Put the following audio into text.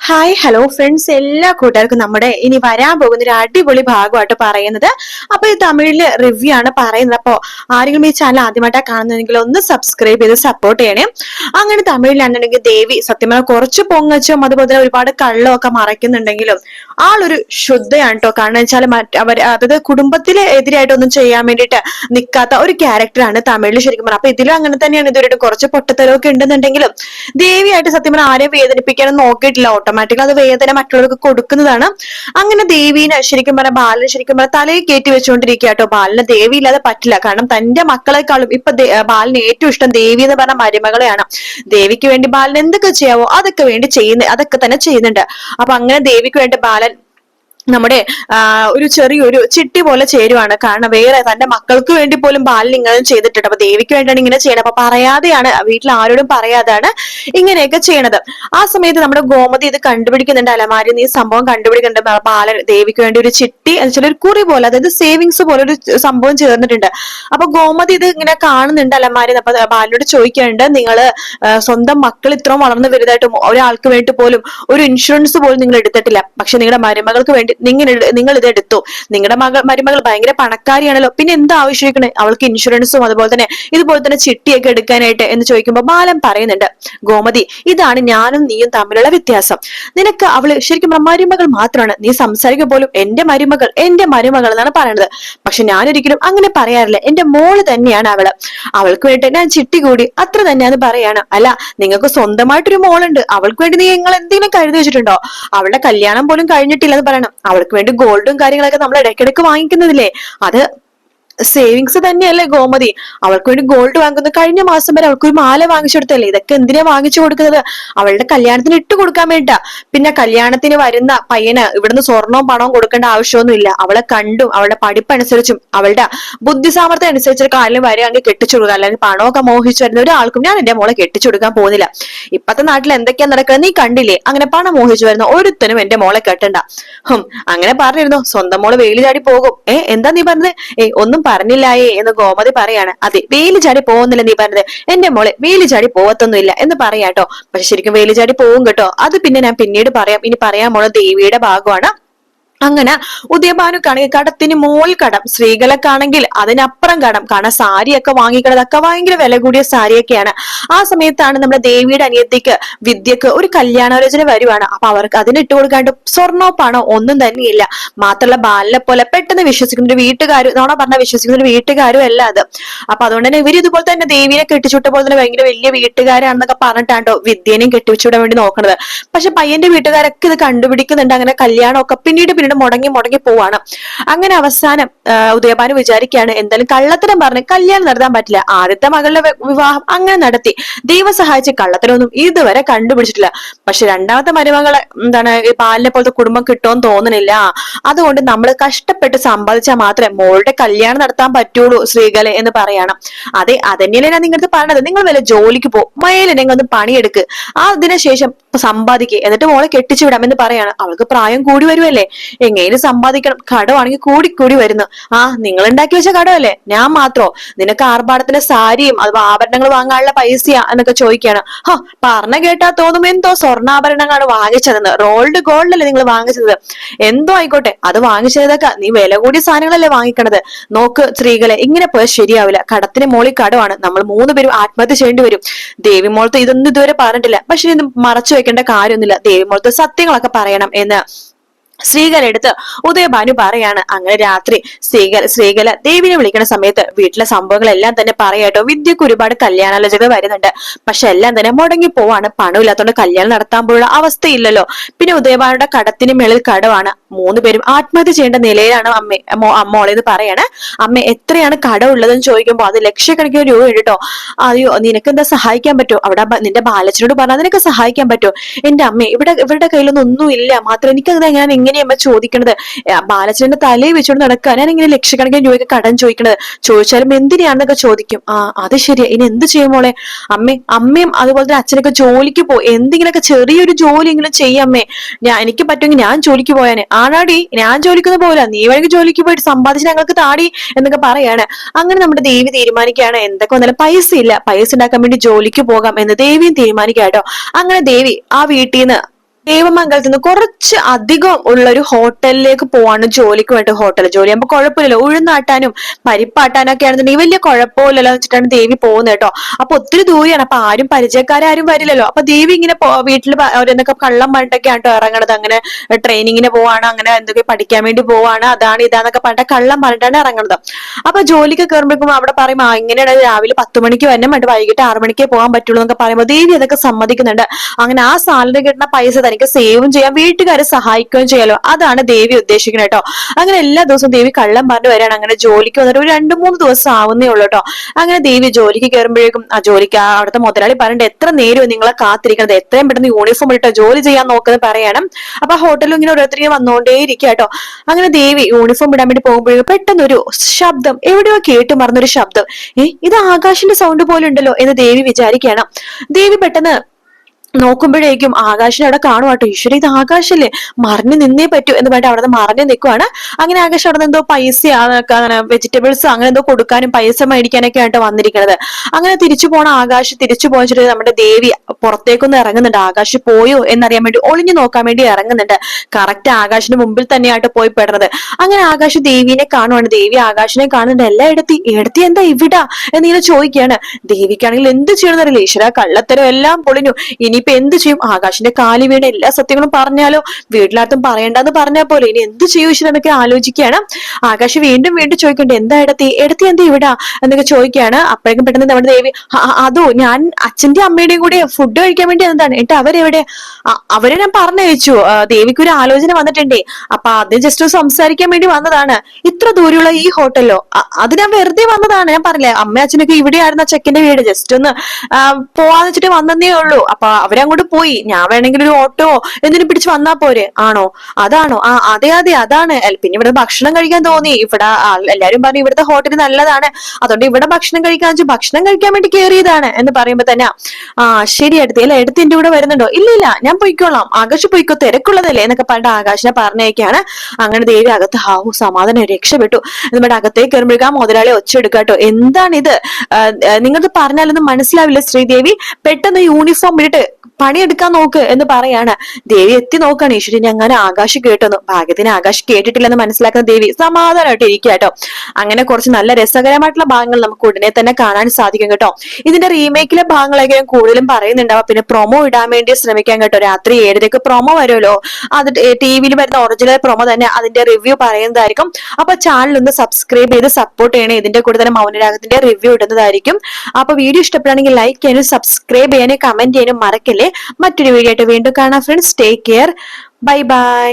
Hi hello friends എല്ലാ കൂട്ടുകാർക്കും നമ്മുടെ ഇനി വരാൻ പോകുന്ന ഒരു അടിപൊളി ഭാഗമായിട്ട് പറയുന്നത്. അപ്പൊ ഈ തമിഴിൽ റിവ്യൂ ആണ് പറയുന്നത്. അപ്പോൾ ആരെങ്കിലും ഈ ചാനൽ ആദ്യമായിട്ടാണ് കാണുന്നതെങ്കിൽ ഒന്ന് സബ്സ്ക്രൈബ് ചെയ്ത് സപ്പോർട്ട് ചെയ്യണേ. അങ്ങനെ തമിഴിലാണെന്നുണ്ടെങ്കിൽ ദേവി സത്യമായ കുറച്ച് പൊങ്ങച്ചും അതുപോലെ ഒരുപാട് കള്ളവും ഒക്കെ മറയ്ക്കുന്നുണ്ടെങ്കിലും ആളൊരു ശുദ്ധയാണ് കേട്ടോ കാരണം വെച്ചാൽ അവർ അതായത് കുടുംബത്തിലെ എതിരായിട്ടൊന്നും ചെയ്യാൻ വേണ്ടിയിട്ട് നിൽക്കാത്ത ഒരു ക്യാരക്ടറാണ് തമിഴിൽ ശരിക്കും പറഞ്ഞാൽ അപ്പൊ ഇതിലും അങ്ങനെ തന്നെയാണ് ഇതുവരെ കുറച്ച് പൊട്ടത്തരമൊക്കെ ഉണ്ടെന്നുണ്ടെങ്കിലും ദേവിയായിട്ട് സത്യം പറഞ്ഞാൽ ആരെയും വേദനിപ്പിക്കാനും നോക്കിയിട്ടില്ല ഓട്ടോമാറ്റിക്കലി അത് വേദന മറ്റുള്ളവർക്ക് കൊടുക്കുന്നതാണ്. അങ്ങനെ ദേവീനെ ശരിക്കും പറഞ്ഞാൽ ബാലനെ ശരിക്കും പറഞ്ഞാൽ തലയിൽ കയറ്റി വെച്ചുകൊണ്ടിരിക്കുക കേട്ടോ. ബാലന് ദേവി ഇല്ലാതെ പറ്റില്ല. കാരണം തന്റെ മക്കളെക്കാളും ഇപ്പൊ ബാലിന് ഏറ്റവും ഇഷ്ടം ദേവി എന്ന് പറഞ്ഞ മരുമകളെയാണ്. ദേവിക്ക് വേണ്ടി ബാലൻ എന്തൊക്കെ ചെയ്യാവോ അതൊക്കെ വേണ്ടി ചെയ്യുന്ന അതൊക്കെ തന്നെ ചെയ്യുന്നുണ്ട്. അപ്പൊ അങ്ങനെ ദേവിക്ക് വേണ്ടി ബാലൻ നമ്മുടെ ഒരു ചെറിയൊരു ചിട്ടി പോലെ ചേരുവാണ്. കാരണം വേറെ തന്റെ മക്കൾക്ക് വേണ്ടി പോലും ഇങ്ങനെ ചെയ്തിട്ടുണ്ട്. അപ്പൊ ദേവിക്ക് വേണ്ടിയാണ് ഇങ്ങനെ ചെയ്യണത്. അപ്പൊ പറയാതെയാണ് വീട്ടിൽ ആരോടും പറയാതെയാണ് ഇങ്ങനെയൊക്കെ ചെയ്യണത്. ആ സമയത്ത് നമ്മുടെ ഗോമതി ഇത് കണ്ടുപിടിക്കുന്നുണ്ട്. അലമാരി ഈ സംഭവം കണ്ടുപിടിക്കുന്നുണ്ട്. ബാലൻ ദേവിക്ക് വേണ്ടി ഒരു ചിട്ടി എന്നുവെച്ചാൽ ഒരു കുറി പോലെ അതായത് സേവിങ്സ് പോലെ ഒരു സംഭവം ചേർന്നിട്ടുണ്ട്. അപ്പൊ ഗോമതി ഇത് ഇങ്ങനെ കാണുന്നുണ്ട് അലമാരി അപ്പൊ ബാലനോട് ചോദിക്കുന്നുണ്ട് നിങ്ങൾ സ്വന്തം മക്കൾ ഇത്രയും വളർന്നു വലുതായിട്ടും ഒരാൾക്ക് വേണ്ടി പോലും ഒരു ഇൻഷുറൻസ് പോലും നിങ്ങൾ എടുത്തിട്ടില്ല. പക്ഷെ നിങ്ങളുടെ മരുമകൾക്ക് വേണ്ടി നിങ്ങൾ നിങ്ങൾ ഇത് എടുത്തു നിങ്ങളുടെ മകൾ മരുമകൾ ഭയങ്കര പണക്കാരിയാണല്ലോ. പിന്നെ എന്താ ആവശ്യമാക്കണേ അവൾക്ക് ഇൻഷുറൻസും അതുപോലെ തന്നെ ഇതുപോലെ തന്നെ ചിട്ടിയൊക്കെ എടുക്കാനായിട്ട് എന്ന് ചോദിക്കുമ്പോൾ ബാലൻ പറയുന്നുണ്ട് ഗോമതി ഇതാണ് ഞാനും നീയും തമ്മിലുള്ള വ്യത്യാസം. നിനക്ക് അവൾ ശരിക്കും മരുമകൾ മാത്രമാണ് നീ സംസാരിക്കുക പോലും എന്റെ മരുമകൾ എന്റെ മരുമകൾ എന്നാണ് പറയുന്നത് പക്ഷെ ഞാനൊരിക്കലും അങ്ങനെ പറയാറില്ല. എന്റെ മോൾ തന്നെയാണ് അവൾ. അവൾക്ക് വേണ്ടി ഞാൻ ചിട്ടി കൂടി അത്ര തന്നെയാന്ന് പറയാണ്. അല്ല നിങ്ങൾക്ക് സ്വന്തമായിട്ടൊരു മോളുണ്ട്. അവൾക്ക് വേണ്ടി നീ നിങ്ങൾ എന്തെങ്കിലും കരുതി വെച്ചിട്ടുണ്ടോ? അവളുടെ കല്യാണം പോലും കഴിഞ്ഞിട്ടില്ല എന്ന് പറയണം. അവൾക്ക് വേണ്ടി ഗോൾഡും കാര്യങ്ങളൊക്കെ നമ്മൾ ഇടയ്ക്കിടയ്ക്ക് വാങ്ങിക്കുന്നതില്ലേ? അത് സേവിങ്സ് തന്നെയല്ലേ ഗോമതി? അവൾക്ക് വേണ്ടി ഗോൾഡ് വാങ്ങുന്നു. കഴിഞ്ഞ മാസം വരെ അവൾക്ക് ഒരു മാല വാങ്ങിച്ചു കൊടുത്തല്ലേ ഇതൊക്കെ എന്തിനാ വാങ്ങിച്ചു കൊടുക്കുന്നത്? അവളുടെ കല്യാണത്തിന് ഇട്ട് കൊടുക്കാൻ വേണ്ടിട്ടാ പിന്നെ കല്യാണത്തിന് വരുന്ന പയ്യന് ഇവിടുന്ന് സ്വർണവും പണവും കൊടുക്കേണ്ട ആവശ്യമൊന്നുമില്ല. അവളെ കണ്ടും അവളുടെ പഠിപ്പനുസരിച്ചും അവളുടെ ബുദ്ധി സാമർത്ഥ്യം അനുസരിച്ച് കാലിൽ വരികയാണെങ്കിൽ കെട്ടിച്ചു കൊടുക്കുക അല്ലെങ്കിൽ പണമൊക്കെ മോഹിച്ചു വരുന്ന ഒരാൾക്കും ഞാൻ എന്റെ മോളെ കെട്ടിച്ചു കൊടുക്കാൻ പോകുന്നില്ല. ഇപ്പത്തെ നാട്ടിൽ എന്തൊക്കെയാ നടക്കുന്നത്? നീ കണ്ടില്ലേ? അങ്ങനെ പണം മോഹിച്ചു വരുന്ന ഒരുത്തനും എന്റെ മോളെ കെട്ടണ്ട. ഹും അങ്ങനെ പറഞ്ഞിരുന്നു. സ്വന്തം മോൾ വെയിലി ചാടി പോകും. ഏ എന്താ നീ പറഞ്ഞത്? ഏ ഒന്നും പറഞ്ഞില്ലായേ എന്ന് ഗോമതി പറയാണ്. അതെ വെയിൽ ചാടി പോകുന്നില്ല നീ പറഞ്ഞത്. എന്റെ മോളെ വെയിൽ ചാടി പോവത്തൊന്നുമില്ല എന്ന് പറയാട്ടോ. പക്ഷെ ശരിക്കും വെയിൽ ചാടി പോവും കേട്ടോ. അത് പിന്നെ ഞാൻ പിന്നീട് പറയാം. ഇനി പറയാൻ മോളെ ദേവിയുടെ ഭാഗമാണ്. അങ്ങനെ ഉദയഭാനുക്കാണെങ്കിൽ കടത്തിന് മോൾ കടം സ്ത്രീകൾക്കാണെങ്കിൽ അതിനപ്പുറം കടം കാരണം സാരിയൊക്കെ വാങ്ങിക്കണതൊക്കെ ഭയങ്കര വില കൂടിയ സാരിയൊക്കെയാണ്. ആ സമയത്താണ് നമ്മുടെ ദേവിയുടെ അനിയത്തിക്ക് വിദ്യക്ക് ഒരു കല്യാണാലോചന വരുവാണ്. അപ്പൊ അവർക്ക് അതിന് ഇട്ട് കൊടുക്കാണ്ട് സ്വർണോ പണോ ഒന്നും തന്നെയില്ല. മാത്രമല്ല ബാലിനെ പോലെ പെട്ടെന്ന് വിശ്വസിക്കുന്ന ഒരു വീട്ടുകാരും നോണ പറഞ്ഞ വിശ്വസിക്കുന്ന ഒരു വീട്ടുകാരും അല്ല അത്. അപ്പൊ അതുകൊണ്ട് തന്നെ ഇവർ ഇതുപോലെ തന്നെ ദേവിനെ കെട്ടിച്ചുവിട്ട പോലെ തന്നെ ഭയങ്കര വലിയ വീട്ടുകാരാണെന്നൊക്കെ പറഞ്ഞിട്ടാണ്ടോ വിദ്യനെയും കെട്ടിച്ചുവിടാൻ വേണ്ടി നോക്കണത്. പക്ഷെ പയ്യന്റെ വീട്ടുകാരൊക്കെ ഇത് കണ്ടുപിടിക്കുന്നുണ്ട്. അങ്ങനെ കല്യാണമൊക്കെ പിന്നീട് പിന്നീട് മുടങ്ങി മുടങ്ങി പോവാണ്. അങ്ങനെ അവസാനം ഉദയഭാനു വിചാരിക്കുകയാണ് എന്തായാലും കള്ളത്തരം പറഞ്ഞ് കല്യാണം നടത്താൻ പറ്റില്ല. ആദ്യത്തെ മകളുടെ വിവാഹം അങ്ങനെ നടത്തി. ദൈവം സഹായിച്ച് കള്ളത്തരമൊന്നും ഇതുവരെ കണ്ടുപിടിച്ചിട്ടില്ല. പക്ഷെ രണ്ടാമത്തെ മരുമകളെ എന്താണ് ഈ പാലിനെ പോലത്തെ കുടുംബം കിട്ടുമെന്ന് തോന്നുന്നില്ല അതുകൊണ്ട് നമ്മൾ കഷ്ടപ്പെട്ട് സമ്പാദിച്ചാൽ മാത്രമേ മോളുടെ കല്യാണം നടത്താൻ പറ്റുള്ളൂ സ്ത്രീകളെ എന്ന് പറയണം. അതെ അതന്നെയല്ലേ ഞാൻ നിങ്ങൾക്ക് പറഞ്ഞത്. നിങ്ങൾ വല്ല ജോലിക്ക് പോ നിങ്ങൾ ഒന്ന് പണിയെടുക്ക്. അതിനുശേഷം സമ്പാദിക്കുക എന്നിട്ട് മോളെ കെട്ടിച്ചു വിടാം എന്ന് പറയാണ്. അവൾക്ക് പ്രായം കൂടി വരുമല്ലേ എങ്ങനെ സമ്പാദിക്കണം. കടമാണെങ്കിൽ കൂടി കൂടി വരുന്നു. ആ നിങ്ങൾ ഉണ്ടാക്കി വെച്ച കടമല്ലേ? ഞാൻ മാത്രോ? നിനക്ക് ആർഭാടത്തിന്റെ സാരിയും അത് ആഭരണങ്ങൾ വാങ്ങാനുള്ള പൈസയാ എന്നൊക്കെ ചോദിക്കുകയാണ്. ഹോ പറഞ്ഞ കേട്ടാ തോന്നും എന്തോ സ്വർണാഭരണങ്ങളാണ് വാങ്ങിച്ചതെന്ന്. റോൾഡ് ഗോൾഡ് അല്ലേ നിങ്ങൾ വാങ്ങിച്ചത്. എന്തോ ആയിക്കോട്ടെ അത് വാങ്ങിച്ചതൊക്കെ നീ വില കൂടിയ സാധനങ്ങളല്ലേ വാങ്ങിക്കണത്. നോക്ക് സ്ത്രീകളെ ഇങ്ങനെ പോയാൽ ശരിയാവില്ല. കടത്തിന് മോളിൽ കടമാണ്. നമ്മൾ മൂന്ന് പേരും ആത്മഹത്യ ചെയ്യേണ്ടി വരും. ദേവി മോളത്ത് ഇതൊന്നും ഇതുവരെ പറഞ്ഞിട്ടില്ല. പക്ഷെ ഇത് മറച്ചു വെക്കേണ്ട കാര്യമൊന്നുമില്ല. ദേവി മോളത്ത് സത്യങ്ങളൊക്കെ പറയണം എന്ന്. എടുത്ത് ഉദയഭാനു പറയാണ് അങ്ങനെ രാത്രി ശ്രീകല ശ്രീകല ദേവിനെ വിളിക്കുന്ന സമയത്ത് വീട്ടിലെ സംഭവങ്ങളെല്ലാം തന്നെ പറയാട്ടോ വിദ്യക്ക് ഒരുപാട് കല്യാണാലോചന വരുന്നുണ്ട്. പക്ഷെ എല്ലാം തന്നെ മുടങ്ങി പോവാണ്. പണമില്ലാത്തോണ്ട് കല്യാണം നടത്താൻ പോലുള്ള അവസ്ഥയില്ലല്ലോ. പിന്നെ ഉദയഭാനുടെ കടത്തിന് മേളിൽ കടവാണ്. മൂന്ന് പേരും ആത്മഹത്യ ചെയ്യേണ്ട നിലയിലാണ് അമ്മ അമ്മോളെന്ന് പറയാണ്. അമ്മ എത്രയാണ് കട ഉള്ളതെന്ന് ചോദിക്കുമ്പോൾ അത് ലക്ഷക്കണക്കിന് രൂപ ഇട്ടോ അയ്യോ നിനക്ക് എന്താ സഹായിക്കാൻ പറ്റുമോ? അവിടെ നിന്റെ ബാലച്ചനോട് പറഞ്ഞാൽ നിനക്ക് സഹായിക്കാൻ പറ്റുമോ? എന്റെ അമ്മ ഇവിടെ ഇവരുടെ കയ്യിലൊന്നും ഒന്നും ഇല്ല മാത്രം എനിക്കത് എങ്ങനെ എങ്ങനെയമ്മ ചോദിക്കണത് ബാലച്ചന്റെ തലയിൽ വെച്ചുകൊണ്ട് നടക്കാൻ ഞാൻ ഇങ്ങനെ ലക്ഷക്കണക്കിന് രൂപയ്ക്ക് കടം ചോദിക്കണത്? ചോദിച്ചാലും എന്തിനാണെന്നൊക്കെ ചോദിക്കും. ആ അത് ശരിയാ. ഇനി എന്ത് ചെയ്യും മോളെ? അമ്മേ അമ്മയും അതുപോലെ തന്നെ അച്ഛനൊക്കെ ജോലിക്ക് പോ. എന്തെങ്കിലുമൊക്കെ ചെറിയൊരു ജോലി എങ്കിലും ചെയ്യമ്മേ ഞാൻ എനിക്ക് പറ്റുമെങ്കിൽ ഞാൻ ജോലിക്ക് പോയാനെ. ആണാടി ഞാൻ ജോലിക്കുന്ന പോലെ നീ വേണമെങ്കിൽ ജോലിക്ക് പോയിട്ട് സമ്പാദിച്ച് ഞങ്ങൾക്ക് താടി എന്നൊക്കെ പറയാണ്. അങ്ങനെ നമ്മുടെ ദേവി തീരുമാനിക്കുകയാണ്. എന്തൊക്കെ വന്നാലും പൈസ ഇല്ല പൈസ ഉണ്ടാക്കാൻ വേണ്ടി ജോലിക്ക് പോകാം എന്ന് ദേവിയും തീരുമാനിക്കാം കേട്ടോ. അങ്ങനെ ദേവി ആ വീട്ടിൽ നിന്ന് ദേവമംഗലത്ത് നിന്ന് കുറച്ച് അധികം ഉള്ള ഒരു ഹോട്ടലിലേക്ക് പോവാണ് ജോലിക്ക് വേണ്ടി ഹോട്ടൽ ജോലി ആകുമ്പോൾ കുഴപ്പമില്ലല്ലോ. ഉഴുന്നാട്ടാനും പരിപ്പാട്ടാനൊക്കെ ആണെന്നുണ്ടെങ്കിൽ വലിയ കുഴപ്പമില്ലല്ലോ വെച്ചിട്ടാണ് ദേവി പോകുന്നത് കേട്ടോ. അപ്പൊ ഒത്തിരി ദൂരെയാണ്. അപ്പൊ ആരും പരിചയക്കാരും വരില്ലല്ലോ. അപ്പൊ ദേവി ഇങ്ങനെ വീട്ടിൽ ഓരോന്നൊക്കെ കള്ളം പണ്ടൊക്കെ ആട്ടോ ഇറങ്ങണത്. അങ്ങനെ ട്രെയിനിങ്ങിന് പോവാണ് അങ്ങനെ എന്തൊക്കെ പഠിക്കാൻ വേണ്ടി പോവാണ് അതാണ് ഇതാന്നൊക്കെ പറഞ്ഞിട്ട് കള്ളം പറഞ്ഞിട്ടാണ് ഇറങ്ങണത്. അപ്പൊ ജോലിക്ക് കയറുമ്പോഴേക്കും അവിടെ പറയും ഇങ്ങനെയാണ് രാവിലെ പത്ത് മണിക്ക് മറ്റു വൈകിട്ട് ആറു മണിക്കേ പോകാൻ പറ്റുള്ളൂ എന്നൊക്കെ പറയുമ്പോൾ ദേവി അതൊക്കെ സമ്മതിക്കുന്നുണ്ട്. അങ്ങനെ ആ സാലറി കിട്ടുന്ന പൈസ തനിക്ക് സേവും ചെയ്യാം. വീട്ടുകാരെ സഹായിക്കുകയും ചെയ്യാലോ. അതാണ് ദേവി ഉദ്ദേശിക്കുന്നത് കേട്ടോ. അങ്ങനെ എല്ലാ ദിവസവും ദേവി കള്ളം പറഞ്ഞു വരാണ് അങ്ങനെ ജോലിക്ക് വന്നിട്ട് ഒരു രണ്ടു മൂന്ന് ദിവസം ആവുന്നേ ഉള്ളൂ കേട്ടോ. അങ്ങനെ ദേവി ജോലിക്ക് കയറുമ്പോഴേക്കും ആ ജോലിക്ക് അവിടുത്തെ മുതലാളി പറഞ്ഞിട്ട് എത്ര നേരം നിങ്ങളെ കാത്തിരിക്കണത്? എത്രയും പെട്ടെന്ന് യൂണിഫോം ഇട്ടോ ജോലി ചെയ്യാൻ നോക്കുന്നത് പറയണം. അപ്പൊ ഹോട്ടലിൽ ഇങ്ങനെ ഓരോരുത്തരും വന്നുകൊണ്ടേ ഇരിക്കുക കേട്ടോ. അങ്ങനെ ദേവി യൂണിഫോം ഇടാൻ വേണ്ടി പോകുമ്പോഴേക്കും പെട്ടെന്നൊരു ശബ്ദം എവിടെയോ കേട്ട് മറന്നൊരു ശബ്ദം. ഏ ഇത് ആകാശിന്റെ സൗണ്ട് പോലെ ഉണ്ടല്ലോ എന്ന് ദേവി വിചാരിക്കണം ദേവി പെട്ടെന്ന് നോക്കുമ്പോഴേക്കും ആകാശിനെ അവിടെ കാണുവാട്ടോ ഈശ്വര ഇത് ആകാശല്ലേ? മറിഞ്ഞു നിന്നേ പറ്റൂ എന്ന് പറഞ്ഞിട്ട് അവിടെ നിന്ന് മറിഞ്ഞു നിൽക്കുവാണ് അങ്ങനെ ആകാശ് അവിടെ എന്തോ പൈസ അങ്ങനെ വെജിറ്റബിൾസ് അങ്ങനെ എന്തോ കൊടുക്കാനും പൈസ മേടിക്കാനൊക്കെ ആയിട്ട് വന്നിരിക്കുന്നത്. അങ്ങനെ തിരിച്ചു പോണ ആകാശ് തിരിച്ചു പോയിട്ട് നമ്മുടെ ദേവി പുറത്തേക്കൊന്ന് ഇറങ്ങുന്നുണ്ട്. ആകാശ് പോയോ എന്നറിയാൻ വേണ്ടി ഒളിഞ്ഞു നോക്കാൻ വേണ്ടി ഇറങ്ങുന്നുണ്ട്. കറക്റ്റ് ആകാശിന് മുമ്പിൽ തന്നെയായിട്ട് പോയി പെടുന്നത്. അങ്ങനെ ആകാശ് ദേവിനെ കാണുവാണ്. ദേവി ആകാശിനെ കാണുന്നുണ്ട്. എല്ലാ എടുത്തി എടുത്തി എന്താ ഇവിടാ? എന്നിങ്ങനെ ചോദിക്കുകയാണ്. ദേവിക്കാണെങ്കിൽ എന്ത് ചെയ്യണമെന്നറിയില്ല. ഈശ്വര കള്ളത്തരം എല്ലാം പൊളിഞ്ഞു. ഇനിയിപ്പോ എന്ത് ചെയ്യും? ആകാശിന്റെ കാലി വീണ എല്ലാ സത്യങ്ങളും പറഞ്ഞാലോ? വീട്ടിലാർത്തും പറയണ്ടെന്ന് പറഞ്ഞാൽ പോലെ ഇനി എന്ത് ചെയ്യും എന്നൊക്കെ ആലോചിക്കുകയാണ്. ആകാശ് വീണ്ടും വീണ്ടും ചോദിക്കണ്ടേ എന്താ എടുത്തി? എടുത്തി എന്താ ഇവിടാ? എന്നൊക്കെ ചോദിക്കുകയാണ്. അപ്പോഴേക്കും പെട്ടെന്ന് നമ്മുടെ ദേവി അതോ ഞാൻ അച്ഛന്റെ അമ്മയുടെയും കൂടെ ഫുഡ് കഴിക്കാൻ വേണ്ടി എന്താണ് എന്നിട്ട് അവരെവിടെ? അവരെ ഞാൻ പറഞ്ഞയച്ചു ദേവിക്ക് ഒരു ആലോചന വന്നിട്ടുണ്ടേ. അപ്പൊ അത് ജസ്റ്റ് സംസാരിക്കാൻ വേണ്ടി വന്നതാണ്. ഇത്ര ദൂരെയുള്ള ഈ ഹോട്ടലിലോ അത് ഞാൻ വെറുതെ വന്നതാണ്. ഞാൻ പറഞ്ഞില്ലേ അമ്മ അച്ഛനൊക്കെ ഇവിടെയായിരുന്നു ചെക്കന്റെ വീട്. ജസ്റ്റ് ഒന്ന് പോവാന്ന് വെച്ചിട്ട് വന്നതേ ഉള്ളൂ. അപ്പൊ അവരങ്ങോട്ട് പോയി. ഞാൻ വേണമെങ്കിൽ ഒരു ഓട്ടോ എന്തിനു പിടിച്ച് വന്നാ പോരെ. ആണോ? അതാണോ? ആ അതെ അതെ അതാണ്. പിന്നെ ഇവിടെ ഭക്ഷണം കഴിക്കാൻ തോന്നി. ഇവിടെ എല്ലാരും പറഞ്ഞു ഇവിടുത്തെ ഹോട്ടൽ നല്ലതാണ്. അതുകൊണ്ട് ഇവിടെ ഭക്ഷണം കഴിക്കാൻ ഭക്ഷണം കഴിക്കാൻ വേണ്ടി കയറിയതാണ് എന്ന് പറയുമ്പോ തന്നെ ആ ശരി എടുത്തി അല്ല എടുത്ത് എന്റെ കൂടെ വരുന്നുണ്ടോ? ഇല്ല ഇല്ല ഞാൻ പോയിക്കോളാം. ആകാശ് പോയിക്കോ തിരക്കുള്ളതല്ലേ എന്നൊക്കെ പറഞ്ഞിട്ട് ആകാശിനെ പറഞ്ഞേക്കാണ് അങ്ങനെ ദേവി അകത്ത് ഹാവു സമാധാനം രക്ഷപ്പെട്ടു. നമ്മുടെ അകത്തേക്ക് കയറുമ്പോഴേക്കും ആ മുതലാളി എന്താണ് ഇത് നിങ്ങൾക്ക് പറഞ്ഞാലൊന്നും മനസ്സിലാവില്ല ശ്രീദേവി. പെട്ടെന്ന് യൂണിഫോം ഇട്ടിട്ട് പണിയെടുക്കാൻ നോക്ക് എന്ന് പറയാണ്. ദേവി എത്തി നോക്കാണ്. ഈശ്വരി അങ്ങനെ ആകാശ് കേട്ടെന്നു. ഭാഗ്യത്തിന് ആകാശ് കേട്ടിട്ടില്ലെന്ന് മനസ്സിലാക്കുന്ന ദേവി സമാധാനമായിട്ട് ഇരിക്കുക കേട്ടോ. അങ്ങനെ കുറച്ച് നല്ല രസകരമായിട്ടുള്ള ഭാഗങ്ങൾ നമുക്ക് ഉടനെ തന്നെ കാണാൻ സാധിക്കും കേട്ടോ. ഇതിന്റെ റീമേക്കിലെ ഭാഗങ്ങളൊക്കെ ഞാൻ കൂടുതലും പറയുന്നുണ്ടാവും പിന്നെ പ്രൊമോ ഇടാൻ വേണ്ടി ശ്രമിക്കാൻ കേട്ടോ. രാത്രി ഏഴരക്ക് പ്രൊമോ വരുമല്ലോ. അത് ടി വിയിൽ വരുന്ന ഒറിജിനൽ പ്രൊമോ തന്നെ അതിന്റെ റിവ്യൂ പറയുന്നതായിരിക്കും. അപ്പൊ ചാനൽ ഒന്ന് സബ്സ്ക്രൈബ് ചെയ്ത് സപ്പോർട്ട് ചെയ്യണേ. ഇതിന്റെ കൂടെ തന്നെ മൗനരാഗത്തിന്റെ റിവ്യൂ ഇടുന്നതായിരിക്കും. അപ്പൊ വീഡിയോ ഇഷ്ടപ്പെടുകയാണെങ്കിൽ ലൈക്ക് ചെയ്യാനും സബ്സ്ക്രൈബ് ചെയ്യാനും കമന്റ് ചെയ്യാനും മറക്കല്ലേ? മറ്റൊരു വീഡിയോ ആയിട്ട് വീണ്ടും കാണാം friends take care bye bye